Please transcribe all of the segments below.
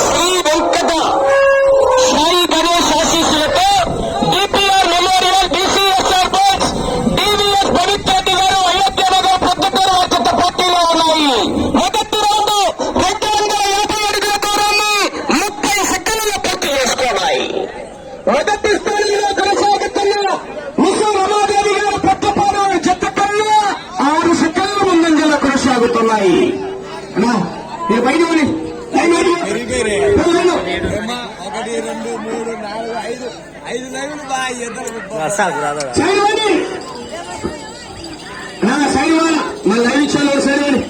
ஸ்ரீ வெங்கடா. జరుగుతున్నాయి. నా సైడ్ వాళ్ళ మన లైవ్ ఇచ్చాను సైడ్ వాళ్ళు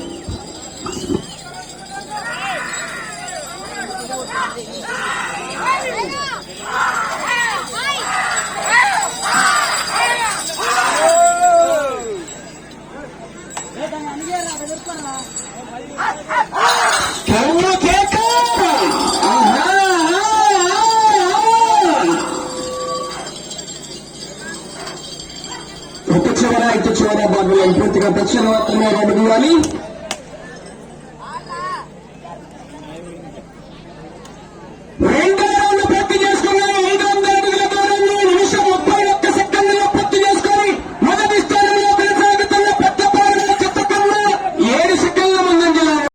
కౌరు కేక ఒక చివర ఇటు చివర బాబు పూర్తిగా దక్షిణ మాత్రమే అడుగువాలి